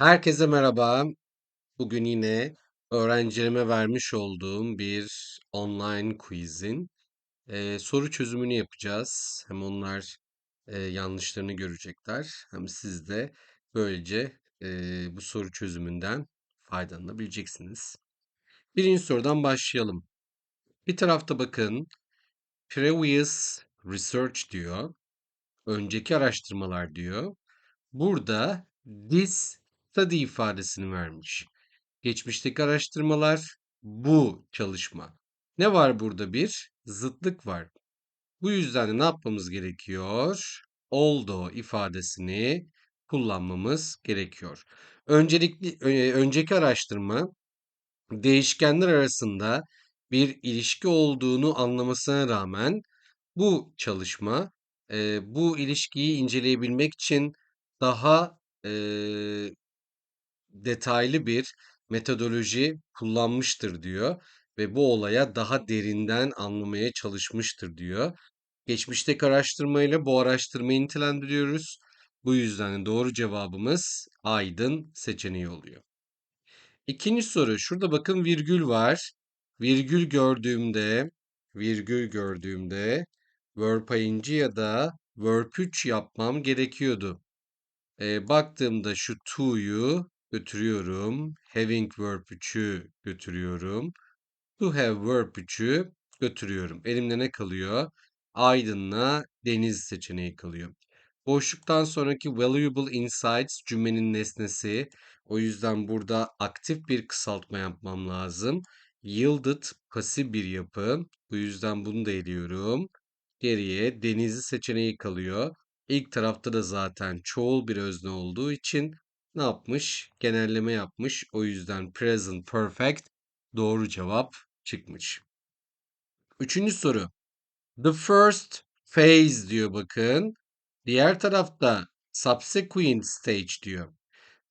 Herkese merhaba. Bugün yine öğrencilerime vermiş olduğum bir online quizin eee, soru çözümünü yapacağız. Hem onlar eee, yanlışlarını görecekler, hem siz de böylece eee, bu soru çözümünden faydalanabileceksiniz. Birinci sorudan başlayalım. Bir tarafta bakın, previous research diyor, önceki araştırmalar diyor. Burada this study ifadesini vermiş. Geçmişteki araştırmalar bu çalışma. Ne var burada bir? Zıtlık var. Bu yüzden de ne yapmamız gerekiyor? Oldu ifadesini kullanmamız gerekiyor. Öncelikli ö- önceki araştırma değişkenler arasında bir ilişki olduğunu anlamasına rağmen bu çalışma e, bu ilişkiyi inceleyebilmek için daha e, detaylı bir metodoloji kullanmıştır diyor ve bu olaya daha derinden anlamaya çalışmıştır diyor. Geçmişteki araştırmayla bu araştırmayı nitelendiriyoruz. Bu yüzden de doğru cevabımız Aydın seçeneği oluyor. İkinci soru. Şurada bakın virgül var. Virgül gördüğümde, virgül gördüğümde verb ing ya da verb 3 yapmam gerekiyordu. E, baktığımda şu to'yu götürüyorum. Having verb 3'ü götürüyorum. To have verb 3'ü götürüyorum. Elimde ne kalıyor? Aydın'la deniz seçeneği kalıyor. Boşluktan sonraki valuable insights cümlenin nesnesi. O yüzden burada aktif bir kısaltma yapmam lazım. Yielded pasif bir yapı. Bu yüzden bunu da eliyorum. Geriye denizli seçeneği kalıyor. İlk tarafta da zaten çoğul bir özne olduğu için ne yapmış? Genelleme yapmış. O yüzden present perfect doğru cevap çıkmış. Üçüncü soru. The first phase diyor bakın. Diğer tarafta subsequent stage diyor.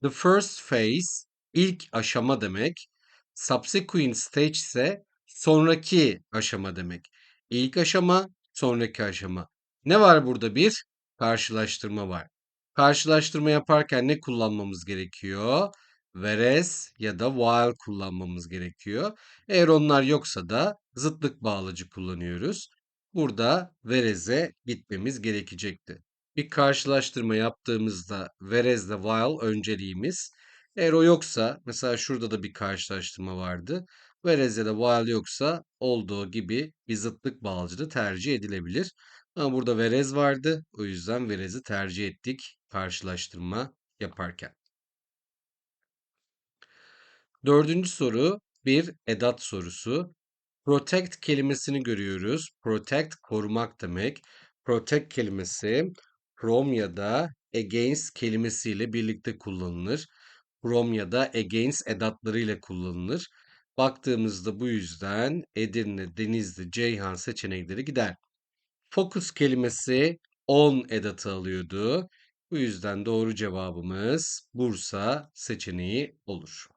The first phase ilk aşama demek. Subsequent stage ise sonraki aşama demek. İlk aşama, sonraki aşama. Ne var burada? Bir karşılaştırma var. Karşılaştırma yaparken ne kullanmamız gerekiyor? Whereas ya da while kullanmamız gerekiyor. Eğer onlar yoksa da zıtlık bağlacı kullanıyoruz. Burada whereas'e gitmemiz gerekecekti. Bir karşılaştırma yaptığımızda whereas ile while önceliğimiz. Eğer o yoksa mesela şurada da bir karşılaştırma vardı. Ya da while yoksa olduğu gibi bir zıtlık bağlacı tercih edilebilir. Ama burada whereas vardı. O yüzden whereas'i tercih ettik karşılaştırma yaparken. Dördüncü soru bir edat sorusu. Protect kelimesini görüyoruz. Protect korumak demek. Protect kelimesi from ya da against kelimesiyle birlikte kullanılır. From ya da against edatlarıyla kullanılır. Baktığımızda bu yüzden Edirne, Denizli, Ceyhan seçenekleri gider. Focus kelimesi on edatı alıyordu. Bu yüzden doğru cevabımız Bursa seçeneği olur.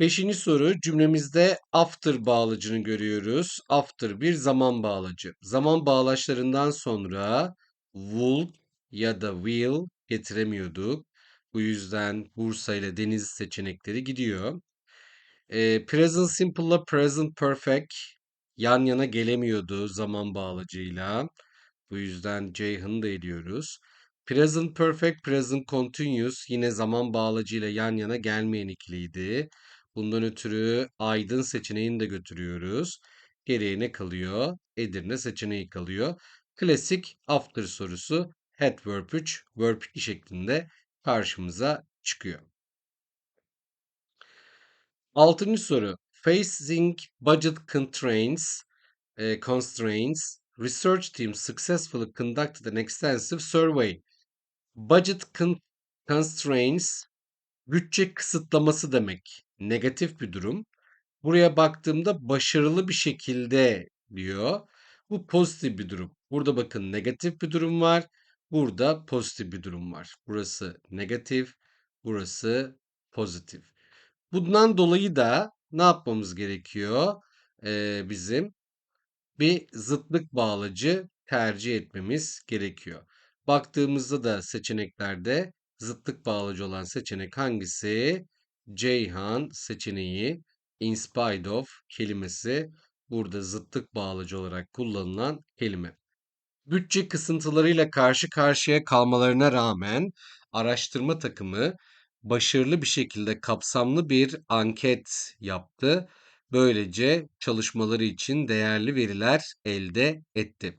Beşinci soru cümlemizde after bağlacını görüyoruz. After bir zaman bağlacı. Zaman bağlaçlarından sonra will ya da will getiremiyorduk. Bu yüzden Bursa ile Deniz seçenekleri gidiyor. E, present simple ile present perfect yan yana gelemiyordu zaman bağlacıyla. Bu yüzden Ceyhan'ı da ediyoruz. Present perfect, present continuous yine zaman bağlacıyla yan yana gelmeyen ikiliydi. Bundan ötürü Aydın seçeneğini de götürüyoruz. Geriye ne kalıyor? Edirne seçeneği kalıyor. Klasik after sorusu had verb 3, verb 2 şeklinde karşımıza çıkıyor. Altıncı soru. Facing budget constraints, e, constraints, research team successfully conducted an extensive survey. Budget con constraints, bütçe kısıtlaması demek. Negatif bir durum. Buraya baktığımda başarılı bir şekilde diyor. Bu pozitif bir durum. Burada bakın negatif bir durum var. Burada pozitif bir durum var. Burası negatif, burası pozitif. Bundan dolayı da ne yapmamız gerekiyor? Ee, bizim bir zıtlık bağlacı tercih etmemiz gerekiyor. Baktığımızda da seçeneklerde Zıtlık bağlacı olan seçenek hangisi? Ceyhan seçeneği in spite of kelimesi burada zıtlık bağlacı olarak kullanılan kelime. Bütçe kısıntılarıyla karşı karşıya kalmalarına rağmen araştırma takımı başarılı bir şekilde kapsamlı bir anket yaptı. Böylece çalışmaları için değerli veriler elde etti.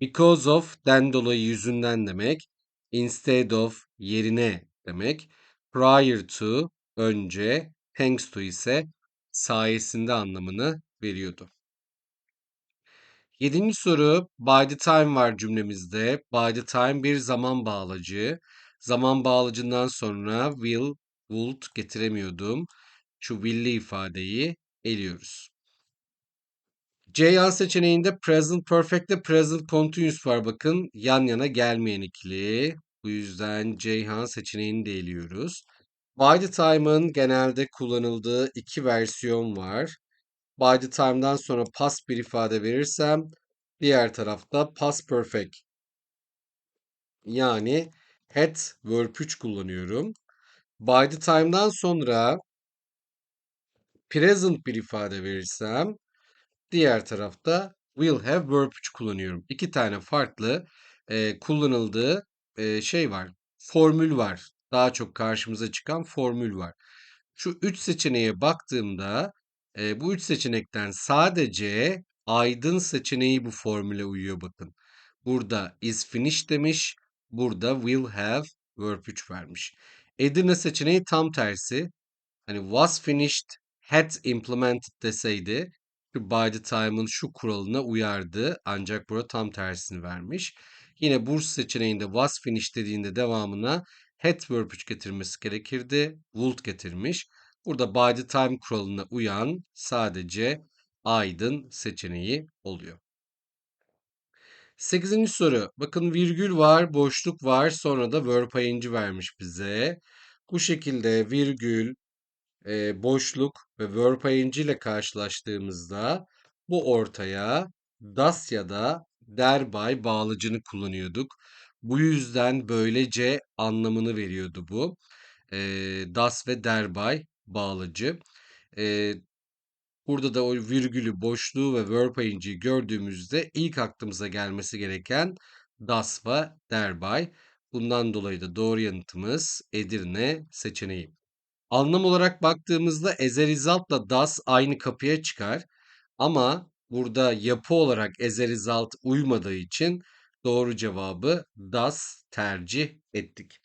Because of den dolayı yüzünden demek. Instead of yerine demek. Prior to önce. Thanks to ise sayesinde anlamını veriyordu. Yedinci soru by the time var cümlemizde. By the time bir zaman bağlacı. Zaman bağlacından sonra will, would getiremiyordum. Şu will'li ifadeyi eliyoruz. Ceyhan seçeneğinde present perfect ile present continuous var bakın. Yan yana gelmeyen ikili. Bu yüzden Ceyhan seçeneğini de eliyoruz. By the time'ın genelde kullanıldığı iki versiyon var. By the time'dan sonra past bir ifade verirsem diğer tarafta past perfect. Yani had verb 3 kullanıyorum. By the time'dan sonra present bir ifade verirsem Diğer tarafta will have verb 3 kullanıyorum. İki tane farklı e, kullanıldığı e, şey var. Formül var. Daha çok karşımıza çıkan formül var. Şu üç seçeneğe baktığımda e, bu üç seçenekten sadece aydın seçeneği bu formüle uyuyor bakın. Burada is finished demiş. Burada will have verb 3 vermiş. Edirne seçeneği tam tersi. Hani was finished, had implemented deseydi by the time'ın şu kuralına uyardı ancak burada tam tersini vermiş. Yine burs seçeneğinde was finished dediğinde devamına had verb 3 getirmesi gerekirdi. Would getirmiş. Burada by the time kuralına uyan sadece aydın seçeneği oluyor. Sekizinci soru. Bakın virgül var, boşluk var, sonra da verb ing vermiş bize. Bu şekilde virgül, e, boşluk ve verb ing ile karşılaştığımızda bu ortaya das ya da derbay bağlacını kullanıyorduk. Bu yüzden böylece anlamını veriyordu bu. E, das ve derbay bağlacı. E, burada da o virgülü, boşluğu ve verb ing'i gördüğümüzde ilk aklımıza gelmesi gereken das ve derbay. Bundan dolayı da doğru yanıtımız Edirne seçeneği. Anlam olarak baktığımızda as a result'la das aynı kapıya çıkar. Ama burada yapı olarak result uymadığı için doğru cevabı das tercih ettik.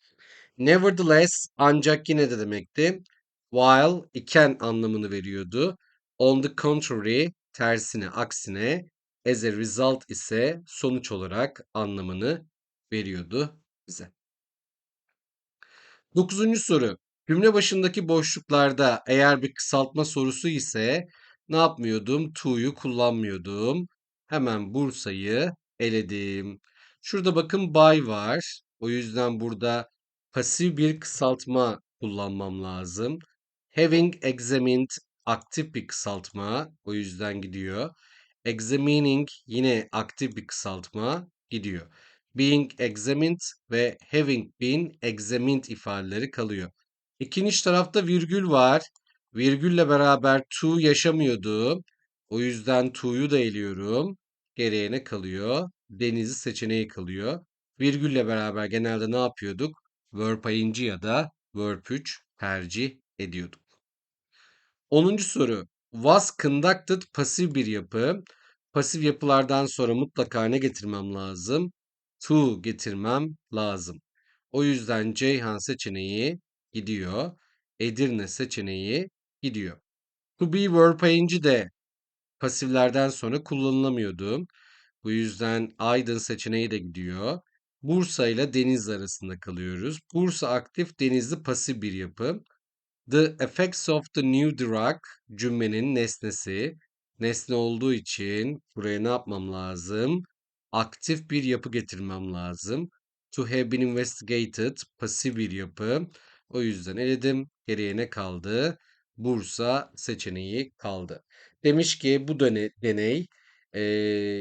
Nevertheless ancak yine de demekti. While iken anlamını veriyordu. On the contrary tersine aksine as a result ise sonuç olarak anlamını veriyordu bize. Dokuzuncu soru. Cümle başındaki boşluklarda eğer bir kısaltma sorusu ise ne yapmıyordum? To'yu kullanmıyordum. Hemen Bursa'yı eledim. Şurada bakın by var. O yüzden burada pasif bir kısaltma kullanmam lazım. Having examined aktif bir kısaltma. O yüzden gidiyor. Examining yine aktif bir kısaltma gidiyor. Being examined ve having been examined ifadeleri kalıyor. İkinci tarafta virgül var. Virgülle beraber to yaşamıyordu. O yüzden to'yu da eliyorum. Geriye ne kalıyor? Denizi seçeneği kalıyor. Virgülle beraber genelde ne yapıyorduk? Verb ing ya da verb 3 tercih ediyorduk. 10. soru. Was conducted pasif bir yapı. Pasif yapılardan sonra mutlaka ne getirmem lazım? To getirmem lazım. O yüzden Ceyhan seçeneği gidiyor. Edirne seçeneği gidiyor. To be verb ing'i de pasiflerden sonra kullanılamıyordu. Bu yüzden Aydın seçeneği de gidiyor. Bursa ile Deniz arasında kalıyoruz. Bursa aktif, Denizli pasif bir yapı. The effects of the new drug cümlenin nesnesi. Nesne olduğu için buraya ne yapmam lazım? Aktif bir yapı getirmem lazım. To have been investigated pasif bir yapı. O yüzden eledim. Geriye ne kaldı? Bursa seçeneği kaldı. Demiş ki bu deney e,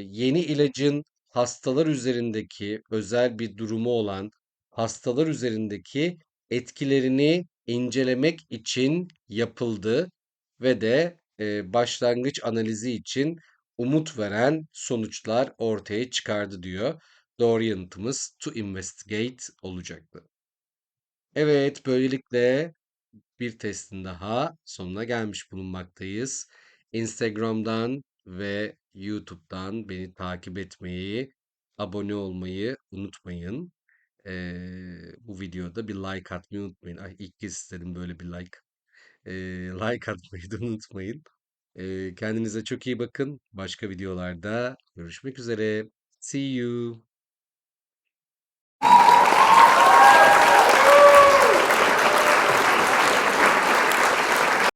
yeni ilacın hastalar üzerindeki özel bir durumu olan hastalar üzerindeki etkilerini incelemek için yapıldı ve de e, başlangıç analizi için umut veren sonuçlar ortaya çıkardı diyor. Doğru yanıtımız to investigate olacaktı. Evet, böylelikle bir testin daha sonuna gelmiş bulunmaktayız. Instagram'dan ve YouTube'dan beni takip etmeyi, abone olmayı unutmayın. Ee, bu videoda bir like atmayı unutmayın. Ay ilk kez istedim böyle bir like. Ee, like atmayı da unutmayın. Ee, kendinize çok iyi bakın. Başka videolarda görüşmek üzere. See you.